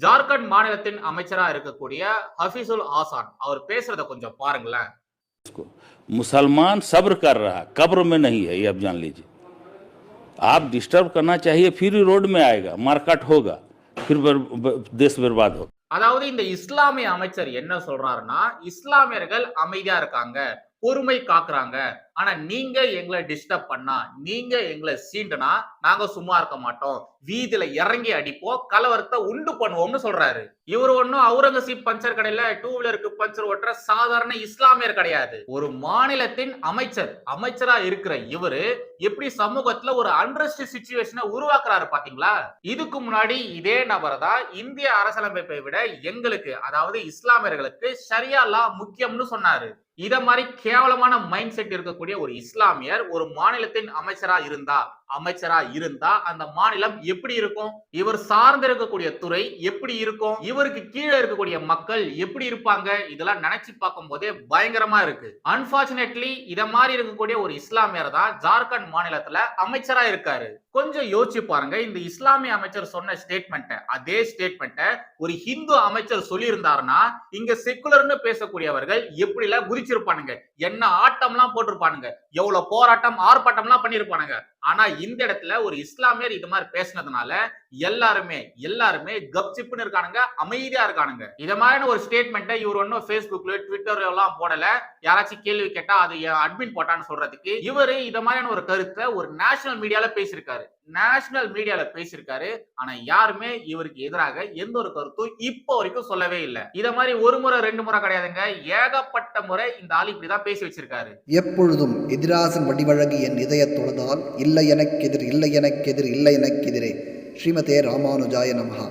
ஜார்க்கண்ட் மாநிலத்தின் அமைச்சரா இருக்கக்கூடிய ஹஃபீசுல் ஆசான் அவர் பேசுறத கொஞ்சம் பாருங்களேன் इसको मुसलमान सब्र कर रहा कब्र में नहीं है ये आप जान लीजिए आप डिस्टर्ब करना चाहिए फिर ही रोड में आएगा मारकाट होगा फिर बर, ब, देश बर्बाद होगा அதாவது இந்த இஸ்லாமிய அமைச்சர் என்ன சொல்றாருன்னா இஸ்லாமியர்கள் அமைதியா இருக்காங்க பொறுமை காக்குறாங்க. ஆனா நீங்க எங்களை டிஸ்டர்ப் பண்ணா நீங்க எங்களை சீண்டுனா நாங்க சும்மா இருக்க மாட்டோம். வீதியில இறங்கி அடிப்போம். கலவரத்தை உண்டு பண்ணுவோம்னு சொல்றாரு. இவர் ஒன்னும் அவுரங்கசீப் பஞ்சர் கடையில டூ வீலருக்கு பஞ்சர் ஓட்டுற சாதாரண இஸ்லாமியர் கிடையாது. ஒரு மாநிலத்தின் அமைச்சர் அமைச்சரா இருக்கிற இவரு எப்படி சமூகத்துல ஒரு அன்ரெஸ்ட் சுச்சுவேஷனை உருவாக்குறாரு பாத்தீங்களா? இதுக்கு முன்னாடி இதே நபர் தான் இந்திய அரசியலமைப்பை விட எங்களுக்கு அதாவது இஸ்லாமியர்களுக்கு சரியா லா முக்கியம்னு சொன்னாரு. இத மாதிரி கேவலமான மைண்ட் செட் இருக்கக்கூடிய ஒரு இஸ்லாமியர் ஒரு மாநிலத்தின் அமைச்சரா இருந்தா அமைச்சரா இருந்தா அந்த மாநிலம் எப்படி இருக்கும்? இவர் சார்ந்து இருக்கக்கூடிய துறை எப்படி இருக்கும்? இவருக்கு கீழே இருக்கக்கூடிய மக்கள் எப்படி இருப்பாங்க? இதெல்லாம் நினைச்சு பார்க்கும் போதே பயங்கரமா இருக்கு. அன்பார்ச்சுனேட்லி இத மாதிரி இருக்கக்கூடிய ஒரு இஸ்லாமியர் தான் ஜார்க்கண்ட் மாநிலத்துல அமைச்சரா இருக்காரு. கொஞ்சம் யோசிச்சு பாருங்க. இந்த இஸ்லாமிய அமைச்சர் சொன்ன ஸ்டேட்மெண்ட் அதே ஸ்டேட்மெண்ட்டை ஒரு ஹிந்து அமைச்சர் சொல்லியிருந்தாருன்னா இங்க செக்குலர்னு பேசக்கூடியவர்கள் எப்படி எல்லாம் குதிச்சிருப்பானுங்க என்ன ஆட்டம்லாம் போட்டிருப்பானுங்க. எவ்வளவு போராட்டம் ஆர்ப்பாட்டம்லாம் பண்ணிருப்பானுங்க. ஆனா இந்த இடத்துல ஒரு இஸ்லாமியர் இது மாதிரி பேசினதுனால எல்லாருமே எல்லாருமே கப்சிப்புன்னு இருக்கானுங்க அமைதியா இருக்கானுங்க. இத மாதிரியான ஒரு ஸ்டேட்மெண்ட்டை இவர் ஒன்னும் ஃபேஸ்புக்ல ட்விட்டர்ல எல்லாம் போடல. யாராச்சும் கேள்வி கேட்டா அது அட்மின் போட்டான்னு சொல்றதுக்கு இவரு இத மாதிரியான ஒரு கருத்தை ஒரு நேஷனல் மீடியால பேசியிருக்காரு. நேஷனல் மீடியால பேசியிருக்காரு. ஆனா யாருமே இவருக்கு எதிராக எந்த ஒரு கருத்தும் இப்போ வரைக்கும் சொல்லவே இல்லை. இத மாதிரி ஒரு முறை ரெண்டு முறை கிடையாதுங்க. ஏகப்பட்ட முறை இந்த ஆள் இப்படிதான் பேசி வச்சிருக்காரு. எப்பொழுதும் எதிராசன் வடிவழகு என் இதயத் தொழுதால் இல்லை எனக்கெதிர் இல்லை எனக்கெதிர் இல்லை எனக்கெதிரே. ஸ்ரீமதே ராமானுஜாய நமஹா.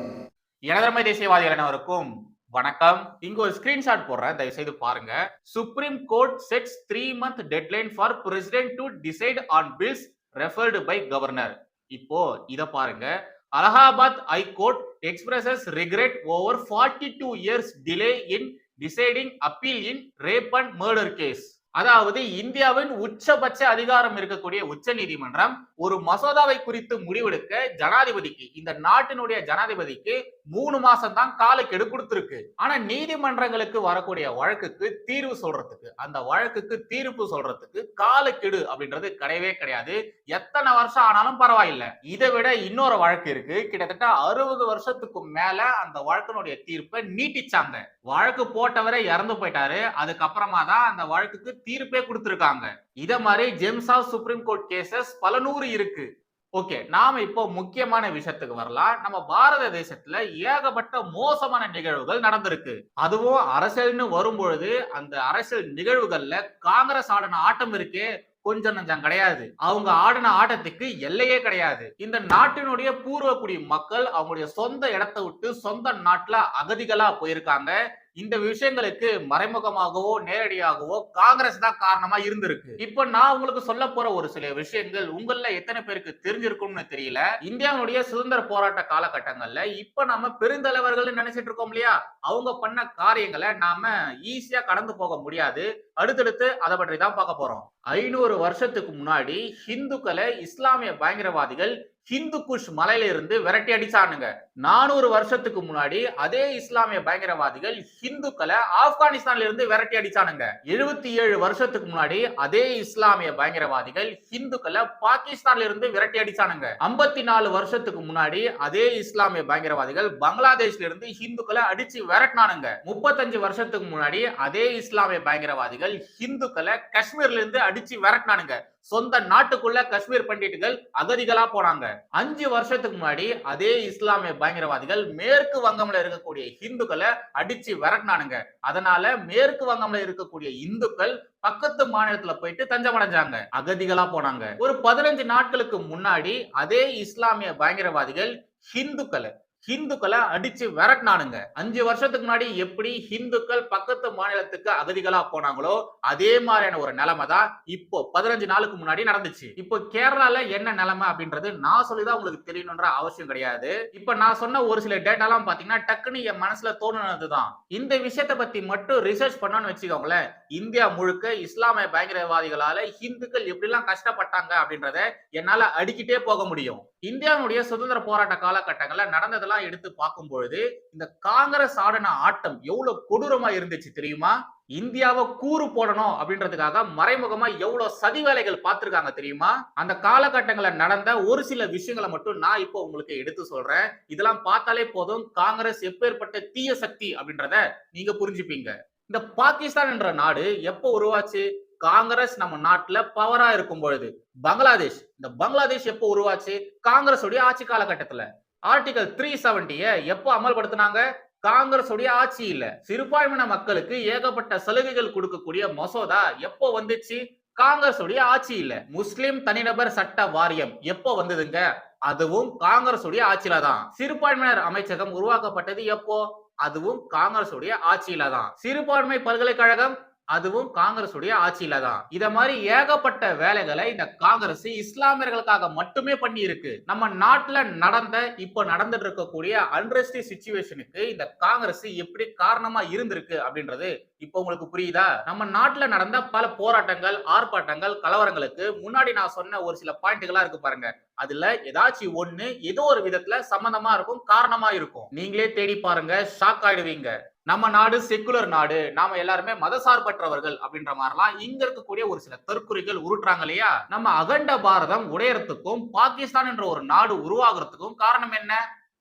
எனதர்மை தேசியவாதிகள் அனைவருக்கும் வணக்கம். இங்க ஒரு ஸ்கிரீன்ஷாட் போடுறேன். தயவு செய்து பாருங்க. Supreme court sets three month deadline for president to decide on bills referred by governor இப்போ இத பாருங்க. Allahabad high court expresses regret over forty two years delay in deciding appeal in rape and murder case அதாவது இந்தியாவின் உச்சபட்ச அதிகாரம் இருக்கக்கூடிய உச்ச நீதிமன்றம் ஒரு மசோதாவை குறித்து முடிவெடுக்க ஜனாதிபதிக்கு இந்த நாட்டினுடைய ஜனாதிபதிக்கு மூணு மாசம் தான் காலக்கெடு கொடுத்துருக்கு. ஆனா நீதிமன்றங்களுக்கு வரக்கூடிய வழக்குக்கு தீர்வு சொல்றதுக்கு அந்த வழக்குக்கு தீர்ப்பு சொல்றதுக்கு காலக்கெடு அப்படின்றது கிடையவே கிடையாது. எத்தனை வருஷம் ஆனாலும் பரவாயில்ல. இதை விட இன்னொரு வழக்கு இருக்கு. கிட்டத்தட்ட அறுபது வருஷத்துக்கு மேல அந்த வழக்கினுடைய தீர்ப்பை நீட்டிச்சாங்க. வழக்கு போட்டவரே இறந்து போயிட்டாரு. அதுக்கப்புறமா தான் அந்த வழக்குக்கு தீர்ப்பே கொடுத்துருக்காங்க. இத மாதிரி gems of supreme court cases பல நூறு இருக்கு. ஓகே நாம இப்போ முக்கியமான விஷயத்துக்கு வரலாம். நம்ம பாரத தேசத்துல ஏகப்பட்ட மோசமான நிகழ்வுகள் நடந்திருக்கு. அதுவும் அரசியல்னு வரும்பொழுது அந்த அரசியல் நிகழ்வுகள்ல காங்கிரஸ் ஆடின ஆட்டம் இருக்கே கொஞ்சம் நஞ்சம் கிடையாது. அவங்க ஆடின ஆட்டத்துக்கு எல்லையே கிடையாது. இந்த நாட்டினுடைய பூர்வக்குடி மக்கள் அவங்களுடைய சொந்த இடத்தை விட்டு சொந்த நாட்டுல அகதிகளா போயிருக்காங்க. இந்த விஷயங்களுக்கு மறைமுகமாகவோ நேரடியாகவோ காங்கிரஸ் தான் காரணமா இருந்திருக்கு. இப்ப நான் உங்களுக்கு சொல்ல போற ஒரு சில விஷயங்கள் உங்கள எத்தனை பேருக்கு தெரிஞ்சிருக்கும்னு தெரியல. இந்தியாவுடைய சுதந்திர போராட்ட காலகட்டங்கள்ல இப்ப நாம பெருந்தலைவர்கள் நினைச்சிட்டு இருக்கோம் இல்லையா? அவங்க பண்ண காரியங்களை நாம ஈஸியா கடந்து போக முடியாது. அடுத்தடுத்து அதை பற்றி தான் பார்க்க போறோம். ஐநூறு வருஷத்துக்கு முன்னாடி ஹிந்துக்களை இஸ்லாமிய பயங்கரவாதிகள் ஹிந்து குஷ் மலையிலிருந்து விரட்டி அடிச்சானுங்க. நானூறு வருஷத்துக்கு முன்னாடி அதே இஸ்லாமிய பயங்கரவாதிகள் ஹிந்துக்களை ஆப்கானிஸ்தான்ல இருந்து விரட்டி அடிச்சானுங்க. எழுபத்தி ஏழு வருஷத்துக்கு முன்னாடி அதே இஸ்லாமிய பயங்கரவாதிகள் ஹிந்துக்களை பாகிஸ்தான்ல இருந்து விரட்டி அடிச்சானுங்க. ஐம்பத்தி நாலு வருஷத்துக்கு முன்னாடி அதே இஸ்லாமிய பயங்கரவாதிகள் பங்களாதேஷ்ல இருந்து ஹிந்துக்களை அடிச்சு விரட்டினானுங்க. முப்பத்தஞ்சு வருஷத்துக்கு முன்னாடி அதே இஸ்லாமிய பயங்கரவாதிகள் ஹிந்துக்களை காஷ்மீர்ல இருந்து அடிச்சு விரட்டினானுங்க. சொந்த நாட்டுக்குள்ள காஷ்மீர் பண்டிட்டுகள் அகதிகளா போனாங்க அஞ்சு வருஷத்துக்கு முன்னாடி அதே இஸ்லாமிய பயங்கரவாதிகள் மேற்கு வங்கம்ல இருக்கக்கூடிய ஹிந்துக்களை அடிச்சு விரட்டினானுங்க. அதனால மேற்கு வங்கம்ல இருக்கக்கூடிய இந்துக்கள் பக்கத்து மாநிலத்துல போயிட்டு தஞ்சமடைஞ்சாங்க. அகதிகளா போனாங்க. ஒரு பதினஞ்சு நாட்களுக்கு முன்னாடி அதே இஸ்லாமிய பயங்கரவாதிகள் ஹிந்துக்களை ஹிந்துக்களை அடிச்சு விரட்டினானுங்க. அஞ்சு வருஷத்துக்கு முன்னாடி எப்படி ஹிந்துக்கள் பக்கத்து மாநிலத்துக்கு அகதிகளா போனாங்களோ அதே மாதிரியான ஒரு நிலைமை தான் இப்போ பதினஞ்சு நாளுக்கு முன்னாடி நடந்துச்சு. இப்போ கேரளால என்ன நிலைமை அப்படின்றது நான் சொல்லிதான் உங்களுக்கு தெரியணுன்ற அவசியம் கிடையாது. இப்ப நான் சொன்ன ஒரு சில டேட்டாலாம் பாத்தீங்கன்னா டக்குன்னு என் மனசுல தோணுனதுதான். இந்த விஷயத்த பத்தி மட்டும் ரிசர்ச் பண்ணோம்னு வச்சுக்கோங்களேன். இந்தியா முழுக்க இஸ்லாமிய பயங்கரவாதிகளால ஹிந்துக்கள் எப்படிலாம் கஷ்டப்பட்டாங்க அப்படின்றத என்னால அடிக்கிட்டே போக முடியும். இந்தியாவுடைய சுதந்திர போராட்ட காலகட்டங்கள்ல நடந்தது நடந்ததெல்லாம் எடுத்து பார்க்கும் பொழுது இந்த காங்கிரஸ் ஆடின ஆட்டம் எவ்வளவு கொடூரமா இருந்துச்சு தெரியுமா? இந்தியாவை கூறு போடணும் அப்படின்றதுக்காக மறைமுகமா எவ்வளவு சதி வேலைகள் பார்த்திருக்காங்க தெரியுமா? அந்த காலகட்டங்களில் நடந்த ஒரு சில விஷயங்களை மட்டும் நான் இப்போ உங்களுக்கு எடுத்து சொல்றேன். இதெல்லாம் பார்த்தாலே போதும். காங்கிரஸ் எப்பேற்பட்ட தீய சக்தி அப்படின்றத நீங்க புரிஞ்சுப்பீங்க. இந்த பாகிஸ்தான் என்ற நாடு எப்போ உருவாச்சு? காங்கிரஸ் நம்ம நாட்டுல பவரா இருக்கும் பொழுது பங்களாதேஷ் இந்த பங்களாதேஷ் எப்போ உருவாச்சு? காங்கிரஸ் உடைய ஆட்சி காலகட்டத்துல. ஆர்டிகல் த்ரீ செவன்டியை எப்போ அமல்படுத்தினாங்க? காங்கிரஸ் உடைய ஆட்சி சிறுபான்மையின மக்களுக்கு ஏகப்பட்ட சலுகைகள் கொடுக்கக்கூடிய மசோதா எப்போ வந்துச்சு? காங்கிரஸ் உடைய ஆட்சி முஸ்லிம் தனிநபர் சட்ட வாரியம் எப்போ வந்ததுங்க? அதுவும் காங்கிரஸ் உடைய ஆட்சியில தான். சிறுபான்மையினர் அமைச்சகம் உருவாக்கப்பட்டது எப்போ? அதுவும் காங்கிரஸ் உடைய ஆட்சியில தான். சிறுபான்மை பல்கலைக்கழகம் அதுவும் காங்கிரஸ் உடைய ஆட்சியில தான். இத மாதிரி ஏகப்பட்ட வேலைகளை இந்த காங்கிரஸ் இஸ்லாமியர்களுக்காக மட்டுமே பண்ணி இருக்கு நம்ம நாட்டுல நடந்த இப்ப நடந்துட்டு இருக்கக்கூடிய அன்ரெஸ்டி சுச்சுவேஷனுக்கு இந்த காங்கிரஸ் எப்படி காரணமா இருந்திருக்கு அப்படின்றது இப்போ உங்களுக்கு புரியுதா? நம்ம நாட்டுல நடந்த பல போராட்டங்கள் ஆர்ப்பாட்டங்கள் கலவரங்களுக்கு முன்னாடி நான் சொன்ன ஒரு சில பாயிண்ட்களா இருக்கு பாருங்க. அதுல ஏதாச்சும் ஒண்ணு ஏதோ ஒரு விதத்துல சம்பந்தமா இருக்கும் காரணமா இருக்கும். நீங்களே தேடி பாருங்க ஷாக் ஆயிடுவீங்க. நம்ம நாடு செக்குலர் நாடு நாம எல்லாருமே மதசார்பற்றவர்கள் அப்படின்ற மாதிரிலாம் இங்க இருக்கக்கூடிய ஒரு சில தற்குறிகள் உருட்டுறாங்க இல்லையா? நம்ம அகண்ட பாரதம் உடையறதுக்கும் பாகிஸ்தான் என்ற ஒரு நாடு உருவாகிறதுக்கும் காரணம் என்ன?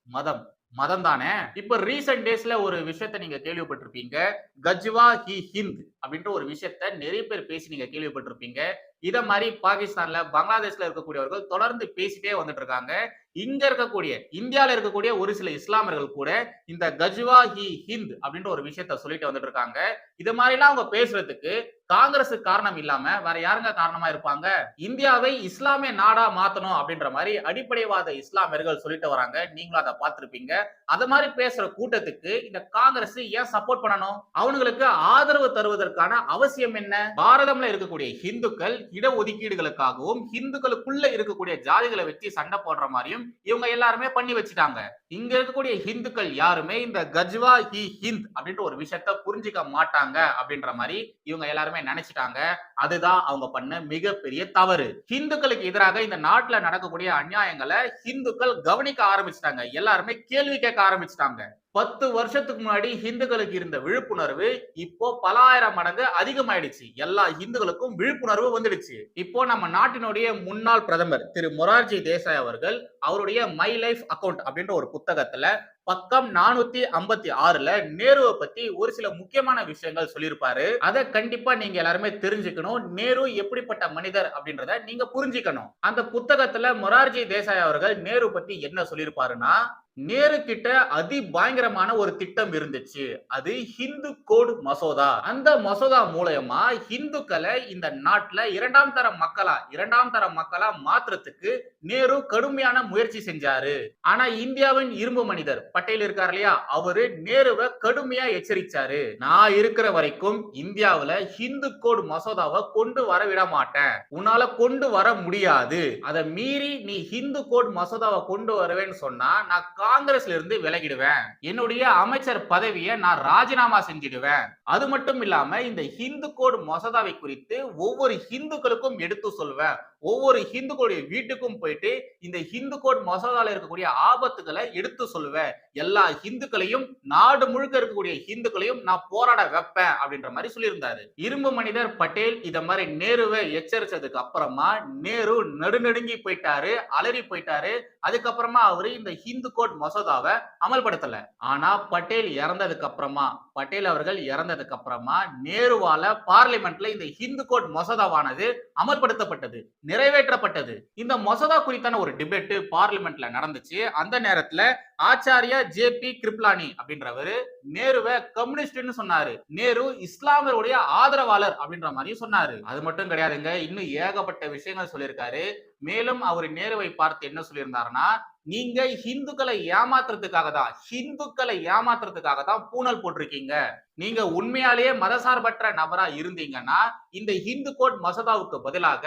மதம். மதம் தானே? இப்ப ரீசெண்ட் டேஸ்ல ஒரு விஷயத்த நீங்க கேள்விப்பட்டிருப்பீங்க. கஜ்வா ஹி ஹிந்த் அப்படின்ற ஒரு விஷயத்த நிறைய பேர் பேசி நீங்க கேள்விப்பட்டிருப்பீங்க. இத மாதிரி பாகிஸ்தான்ல பங்களாதேஷ்ல இருக்கக்கூடியவர்கள் தொடர்ந்து பேசிட்டே வந்துட்டு இருக்காங்க. இங்க இருக்கக்கூடிய இந்தியாவில இருக்கக்கூடிய ஒரு சில இஸ்லாமர்கள் கூட இந்த கஜ்வா ஹி ஹிந்த் அப்படின்ற ஒரு விஷயத்த சொல்லிட்டு வந்துட்டு இருக்காங்க. இது மாதிரிலாம் அவங்க பேசுறதுக்கு காங்கிரஸ் காரணம் இல்லாம வேற யாருங்க காரணமா இருப்பாங்க? இந்தியாவை இஸ்லாமிய நாடா மாத்தணும் அப்படின்ற மாதிரி அடிப்படைவாத இஸ்லாமியர்கள் சொல்லிட்டு வராங்க. நீங்களும் அதை பார்த்திருப்பீங்க. அது மாதிரி பேசுற கூட்டத்துக்கு இந்த காங்கிரஸ் ஏன் சப்போர்ட் பண்ணணும்? அவனுங்களுக்கு ஆதரவு தருவதற்கான அவசியம் என்ன? பாரதம்ல இருக்கக்கூடிய ஹிந்துக்கள் இடஒதுக்கீடுகளுக்காகவும் ஹிந்துக்களுக்குள்ள இருக்கக்கூடிய ஜாதிகளை வச்சு சண்டை போடுற மாதிரியும் இவங்க எல்லாருமே பண்ணி வச்சுட்டாங்க. இங்க இருக்கக்கூடிய ஹிந்துக்கள் யாருமே இந்த கஜ்வா ஹி ஹிந்த் அப்படின்ற ஒரு விஷயத்த புரிஞ்சுக்க மாட்டாங்க. அப்படின்ற மாதிரி இவங்க எல்லாருமே நினைச்சிட்டாங்க. அதுதான் அவங்க பண்ண மிகப்பெரிய தவறு. ஹிந்துக்களுக்கு எதிராக இந்த நாட்டுல நடக்கக்கூடிய அநியாயங்களை ஹிந்துக்கள் கவனிக்க ஆரம்பிச்சிட்டாங்க. எல்லாருமே கேள்வி கேட்க ஆரம்பிச்சிட்டாங்க. பத்து வருஷத்துக்கு முன்னாடி ஹிந்துக்களுக்கு இருந்த விழிப்புணர்வு இப்போ பல ஆயிரம் மடங்கு அதிகமாயிடுச்சு. எல்லா ஹிந்துக்களுக்கும் விழிப்புணர்வு வந்துடுச்சு. இப்போ நம்ம நாட்டினுடைய முன்னாள் பிரதமர் திரு மொரார்ஜி தேசாய் அவர்கள் அவருடைய மை லைஃப் அக்கௌண்ட் அப்படின்ற ஒரு புத்தகத்துல பக்கம் நானூத்தி ஐம்பத்தி ஆறுல நேருவை பத்தி ஒரு சில முக்கியமான விஷயங்கள் சொல்லியிருப்பாரு. அதை கண்டிப்பா நீங்க எல்லாருமே தெரிஞ்சுக்கணும். நேரு எப்படிப்பட்ட மனிதர் அப்படின்றத நீங்க புரிஞ்சுக்கணும். அந்த புத்தகத்துல மொரார்ஜி தேசாய் அவர்கள் நேரு பத்தி என்ன சொல்லியிருப்பாருன்னா நேரு கிட்ட அதி பயங்கரமான ஒரு திட்டம் இருந்துச்சு. அது ஹிந்து கோட் மசோதா. அந்த மசோதா மூலயமா ஹிந்துக்களை இந்த நாட்டுல இரண்டாம் தர மக்களா இரண்டாம் தர மக்களா மாத்துறதுக்கு நேரு கடுமையான முயற்சி செஞ்சாரு. ஆனா இந்தியாவின் இரும்பு மனிதர் பட்டேல் இருக்கார் இல்லையா? அவரு நேருவை கடுமையா எச்சரிச்சாரு. நான் இருக்கிற வரைக்கும் இந்தியாவுல ஹிந்து கோட் மசோதாவை கொண்டு வர விட மாட்டேன். உன்னால கொண்டு வர முடியாது. அதை மீறி நீ ஹிந்து கோட் மசோதாவை கொண்டு வருவேன்னு சொன்னா நான் காங்கிரஸ்ல இருந்து விலகிடுவேன். என்னுடைய அமைச்சர் பதவியை நான் ராஜினாமா செஞ்சிடுவேன். அது மட்டும் இல்லாம இந்த ஹிந்து கோட் மசோதாவை குறித்து ஒவ்வொரு ஹிந்துக்களுக்கும் எடுத்து சொல்வேன். ஒவ்வொரு ஹிந்துக்களுடைய வீட்டுக்கும் போயிட்டு இந்த ஹிந்து கோட் மசோதால இருக்கக்கூடிய ஆபத்துகளை எடுத்து சொல்லுவேன். எல்லா ஹிந்துக்களையும் நாடு முழுக்க இருக்கக்கூடிய ஹிந்துக்களையும் நான் போராட வைப்பேன் அப்படின்ற மாதிரி சொல்லியிருந்தாரு. இரும்பு மனிதர் பட்டேல் இத மாதிரி நேருவை எச்சரிச்சதுக்கு அப்புறமா நேரு நடுநடுங்கி போயிட்டாரு அலறி போயிட்டாரு. அதுக்கப்புறமா அவரு இந்த ஹிந்து கோட் மசோதாவை அமல்படுத்தல. ஆனா பட்டேல் இறந்ததுக்கு அப்புறமா பட்டேல் அவர்கள் இறந்ததுக்கு அப்புறமா நேருவால பார்லிமெண்ட்ல இந்த ஹிந்து கோட் மசோதாவானது அமல்படுத்தப்பட்டது. நிறைவேற்றப்பட்டது. இந்த மசோதா குறித்தான ஒரு டிபேட் பார்லிமெண்ட்ல நடந்துச்சு. அந்த நேரத்துல ஆச்சாரியா ஜே பி கிருப்லானி அப்படின்றவரு நேருவை கம்யூனிஸ்ட்னு சொன்னாரு. நேரு இஸ்லாமியருடைய ஆதரவாளர் அப்படின்ற மாதிரியும் சொன்னாரு. அது மட்டும் கிடையாதுங்க இன்னும் ஏகப்பட்ட விஷயங்கள் சொல்லியிருக்காரு. மேலும் அவர் நேருவை பார்த்து என்ன சொல்லியிருந்தாருன்னா நீங்க ஹிந்துக்களை ஏமாத்துறதுக்காக தான் ஹிந்துக்களை ஏமாத்துறதுக்காக தான் பூனல் போட்டிருக்கீங்க. நீங்க உண்மையாலேயே மதசார்பற்ற நபரா இருந்தீங்கன்னா இந்த ஹிந்து கோட் மசோதாவுக்கு பதிலாக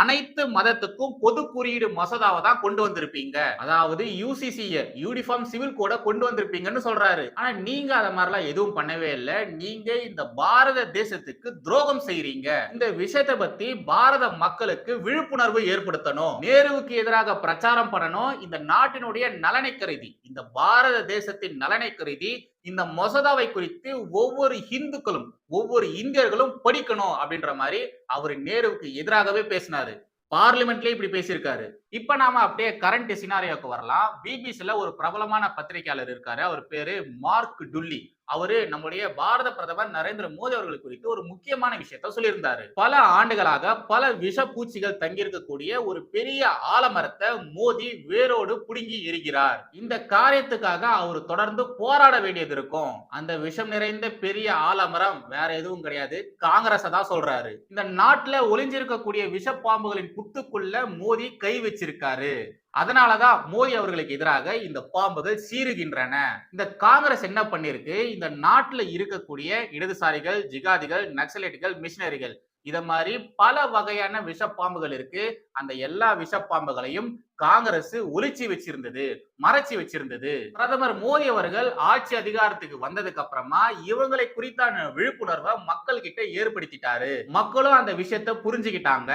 அனைத்து மதத்துக்கும் பொது குறியீடு மசோதாவை தான் கொண்டு வந்திருப்பீங்க. அதாவது யூசிசிய யூனிஃபார்ம் சிவில் கோட கொண்டு வந்திருப்பீங்கன்னு சொல்றாரு. ஆனா நீங்க அத மாதிரிலாம் எதுவும் பண்ணவே இல்லை. நீங்க இந்த பாரத தேசத்துக்கு துரோகம் செய்யறீங்க இந்த விஷயத்தை பத்தி பாரத மக்களுக்கு விழிப்புணர்வு ஏற்படுத்தணும். நேருவுக்கு எதிராக பிரச்சாரம் பண்ணணும். இந்த நாட்டினுடைய நலனை கருதி இந்த பாரத தேசத்தின் நலனை கருதி இந்த மசோதாவை குறித்து ஒவ்வொரு இந்துக்களும் ஒவ்வொரு இந்தியர்களும் படிக்கணும் அப்படின்ற மாதிரி அவர் நேருவுக்கு எதிராகவே பேசினாரு. பார்லிமெண்ட்லயே இப்படி பேசியிருக்காரு. இப்ப நாம அப்படியே கரண்ட் சினாரியோக்கு வரலாம். பிபிசில ஒரு பிரபலமான பத்திரிகையாளர் இருக்காரு. அவர் பேரு மார்க் டுல்லி. அவரு நம்முடைய பாரத பிரதமர் நரேந்திர மோடி அவர்கள் குறித்து ஒரு முக்கியமான விஷயத்த சொல்லியிருந்தாரு. பல ஆண்டுகளாக பல விஷ பூச்சிகள் தங்கியிருக்கக்கூடிய ஒரு பெரிய ஆலமரத்தை மோடி வேரோடு புடுங்கி எரிகிறார். இந்த காரியத்துக்காக அவர் தொடர்ந்து போராட வேண்டியது இருக்கும். அந்த விஷம் நிறைந்த பெரிய ஆலமரம் வேற எதுவும் கிடையாது. காங்கிரஸ் தான் சொல்றாரு. இந்த நாட்டுல ஒளிஞ்சிருக்கக்கூடிய விஷப்பாம்புகளின் புத்துக்குள்ள மோடி கை வச்சிருக்காரு. அதனாலதான் மோடி அவர்களுக்கு எதிராக இந்த பாம்புகள் சீறுகின்றன. இந்த காங்கிரஸ் என்ன பண்ணிருக்கு இந்த நாட்டுல இருக்கக்கூடிய இடதுசாரிகள் ஜிகாதிகள் நக்சலைட்டுகள் மிஷினரிகள் இத மாதிரி பல வகையான விஷப்பாம்புகள் இருக்கு. அந்த எல்லா விஷப்பாம்புகளையும் காங்கிரஸ் ஒளிச்சி வச்சிருந்தது மறைச்சு வச்சிருந்தது. பிரதமர் மோடி அவர்கள் ஆட்சி அதிகாரத்துக்கு வந்ததுக்கு அப்புறமா இவங்களை குறித்தான விழிப்புணர்வை மக்கள் கிட்ட ஏற்படுத்திட்டாரு. மக்களும் அந்த விஷயத்த புரிஞ்சுக்கிட்டாங்க.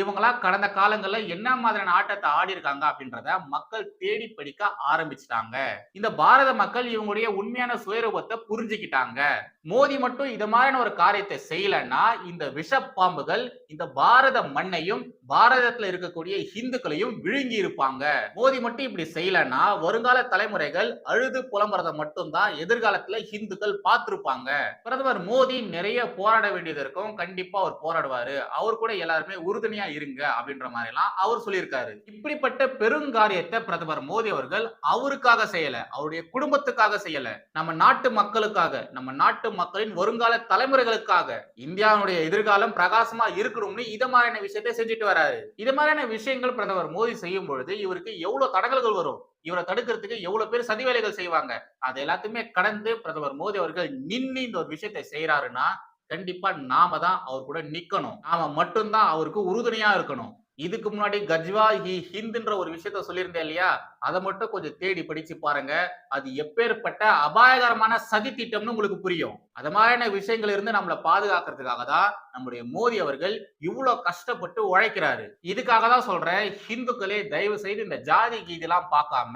இவங்களா கடந்த காலங்கள்ல என்ன மாதிரியான ஆட்டத்தை ஆடி இருக்காங்க அப்படின்றத மக்கள் தேடி படிக்க ஆரம்பிச்சிட்டாங்க. இந்த பாரத மக்கள் இவங்களுடைய உண்மையான சுயரூபத்தை புரிஞ்சுக்கிட்டாங்க. மோடி மட்டும் இது மாதிரியான ஒரு காரியத்தை செய்யலன்னா இந்த விஷப்பாம்புகள் இந்த பாரத மண்ணையும் பாரதத்துல இருக்கக்கூடிய இந்துக்களையும் விழுங்கி இருப்பாங்க. மோடி மட்டும் இப்படி செய்யலன்னா வருங்கால தலைமுறைகள் அழுது புலம்புறத மட்டும்தான் எதிர்காலத்துல ஹிந்துக்கள் பார்த்திருப்பாங்க. பிரதமர் மோடி நிறைய போராட வேண்டியது இருக்கும். கண்டிப்பா அவர் போராடுவாரு. அவர் கூட எல்லாருமே உறுதுணையா இருங்க அப்படின்ற மாதிரி எல்லாம் அவர் சொல்லியிருக்காரு. இப்படிப்பட்ட பெருங்காரியத்தை பிரதமர் மோடி அவர்கள் அவருக்காக செய்யல. அவருடைய குடும்பத்துக்காக செய்யல. நம்ம நாட்டு மக்களுக்காக நம்ம நாட்டு மக்களின் வருங்கால தலைமுறைகளுக்காக இந்தியாவுடைய எதிர்காலம் பிரகாசமா இருக்கணும்னு இத மாதிரியான விஷயத்தை செஞ்சுட்டு வராரு. இது மாதிரியான விஷயங்கள் பிரதமர் மோடி செய்யும் பொழுது இவருக்கு எவ்வளவு தடங்கல்கள் வரும்? இவரை தடுக்கிறதுக்கு எவ்வளவு பேர் சதி வேலைகள் செய்வாங்க? அது எல்லாத்தையுமே கடந்து பிரதமர் மோடி அவர்கள் நின்று இந்த ஒரு விஷயத்தை செய்யறாருன்னா கண்டிப்பா நாம தான் அவர் கூட நிக்கணும். நாம மட்டும்தான் அவருக்கு உறுதுணையா இருக்கணும். இதுக்கு முன்னாடி கஜ்வா ஹி ஹிந்துன்ற ஒரு விஷயத்த சொல்லியிருந்தேன் இல்லையா? அதை மட்டும் கொஞ்சம் தேடி படிச்சு பாருங்க. அது எப்பேற்பட்ட அபாயகரமான சதி திட்டம்னு உங்களுக்கு புரியும். அது மாதிரியான விஷயங்கள் இருந்து நம்மளை பாதுகாக்கிறதுக்காக தான் நம்முடைய மோடி அவர்கள் இவ்வளவு கஷ்டப்பட்டு உழைக்கிறாரு. இதுக்காக தான் சொல்றேன். ஹிந்துக்களே தயவு செய்து இந்த ஜாதி கீதெல்லாம் பார்க்காம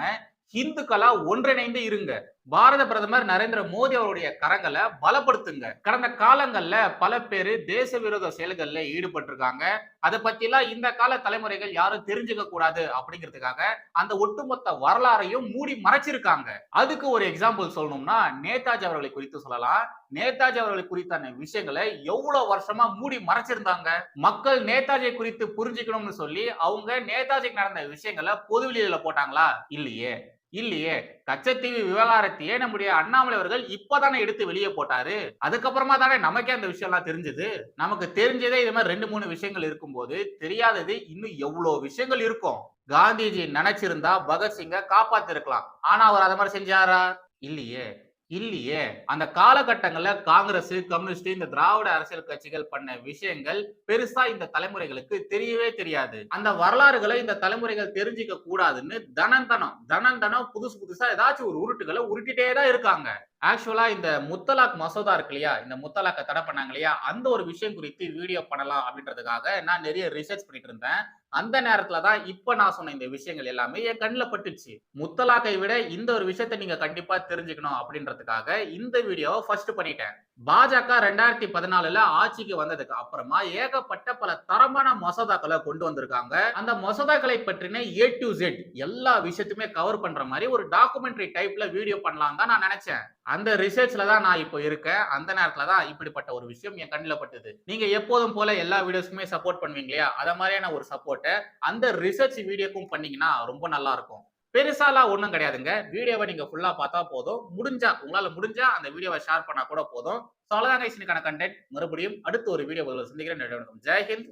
ஹிந்துக்களா ஒன்றிணைந்து இருங்க. பாரத பிரதமர் நரேந்திர மோடி அவருடைய கரங்களை பலப்படுத்துங்க. கடந்த காலங்கள்ல பல பேர் தேச விரோத செயல்கள்ல ஈடுபட்டிருக்காங்க. அதை பத்திலாம் இந்த கால தலைமுறைகள் யாரும் தெரிஞ்சுக்க கூடாது அப்படிங்கிறதுக்காக அந்த ஒட்டுமொத்த வரலாறையும் மூடி மறைச்சிருக்காங்க. அதுக்கு ஒரு எக்ஸாம்பிள் சொல்லணும்னா நேதாஜி அவர்களை குறித்து சொல்லலாம். நேதாஜி அவர்களை குறித்தான விஷயங்களை எவ்வளவு வருஷமா மூடி மறைச்சிருந்தாங்க. மக்கள் நேதாஜி குறித்து புரிஞ்சுக்கணும்னு சொல்லி அவங்க நேதாஜிக்கு நடந்த விஷயங்களை பொதுவெளியில போட்டாங்களா? இல்லையே. இல்லையே கச்சத்தீவு விவகாரத்தையே நம்முடைய அண்ணாமலை அவர்கள் இப்பதானே எடுத்து வெளியே போட்டாரு? அதுக்கப்புறமா தானே நமக்கே அந்த விஷயம் எல்லாம் தெரிஞ்சது? நமக்கு தெரிஞ்சதே இது மாதிரி ரெண்டு மூணு விஷயங்கள் இருக்கும்போது தெரியாதது இன்னும் எவ்வளவு விஷயங்கள் இருக்கும்? காந்திஜி நினைச்சிருந்தா பகத்சிங்க காப்பாத்திருக்கலாம். ஆனா அவர் அதை மாதிரி செஞ்சாரா? இல்லையே. இல்லையே? அந்த காலகட்டங்கள்ல காங்கிரஸ் கம்யூனிஸ்ட் இந்த திராவிட அரசியல் கட்சிகள் பண்ண விஷயங்கள் பெருசா இந்த தலைமுறைகளுக்கு தெரியவே தெரியாது. அந்த வரலாறுகளை இந்த தலைமுறைகள் தெரிஞ்சுக்க கூடாதுன்னு தனந்தனம் தனந்தனம் புதுசு புதுசா ஏதாச்சும் ஒரு உருட்டுகளை உருட்டிட்டே தான் இருக்காங்க. ஆக்சுவலா இந்த முத்தலாக் மசோதா இருக்கு இல்லையா? இந்த முத்தலாக்கை தடை பண்ணாங்க இல்லையா? அந்த ஒரு விஷயம் குறித்து வீடியோ பண்ணலாம் அப்படின்றதுக்காக நான் நிறைய ரிசர்ச் பண்ணிட்டு இருந்தேன். அந்த நேரத்துல தான் இப்ப நான் சொன்ன இந்த விஷயங்கள் எல்லாமே என் கண்ணில் பட்டுச்சு. முத்தலாக்கை விட இந்த ஒரு விஷயத்த நீங்க கண்டிப்பா தெரிஞ்சுக்கணும் அப்படின்றதுக்காக இந்த வீடியோவை ஃபர்ஸ்ட் பண்ணிட்டேன். பாஜக ரெண்டாயிரத்தி பதினாலுல ஆட்சிக்கு வந்ததுக்கு அப்புறமா ஏகப்பட்ட பல தரமான மசோதாக்களை கொண்டு வந்திருக்காங்க. அந்த மசோதாக்களை பற்றின ஏ டு ஜெட் எல்லா விஷயத்தையுமே கவர் பண்ற மாதிரி ஒரு டாக்குமெண்ட்ரி டைப்ல வீடியோ பண்ணலாம் தான் நான் நினைச்சேன். அந்த ரிசர்ச்ல தான் நான் இப்போ இருக்கேன். அந்த நேரத்துல தான் இப்படிப்பட்ட ஒரு விஷயம் என் கண்ணில் பட்டுது. நீங்க எப்போதும் போல எல்லா வீடியோஸ்க்குமே சப்போர்ட் பண்ணுவீங்க இல்லையா? அத மாதிரியான ஒரு சப்போர்ட் சப்போர்ட்ட அந்த ரிசர்ச் வீடியோக்கும் பண்ணீங்கன்னா ரொம்ப நல்லா இருக்கும் பெருசாலாம் ஒன்றும் கிடையாதுங்க. வீடியோவை நீங்கள் ஃபுல்லாக பார்த்தா போதும். முடிஞ்சா உங்களால் முடிஞ்சா அந்த வீடியோவை ஷேர் பண்ணால் கூட போதும். ஸோ அவ்வளோதான் கண்டென்ட் மறுபடியும் அடுத்த ஒரு வீடியோ சந்திக்கிறேன். ஜெய்ஹிந்த்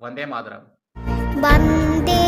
வந்தே மாதரம். வந்தே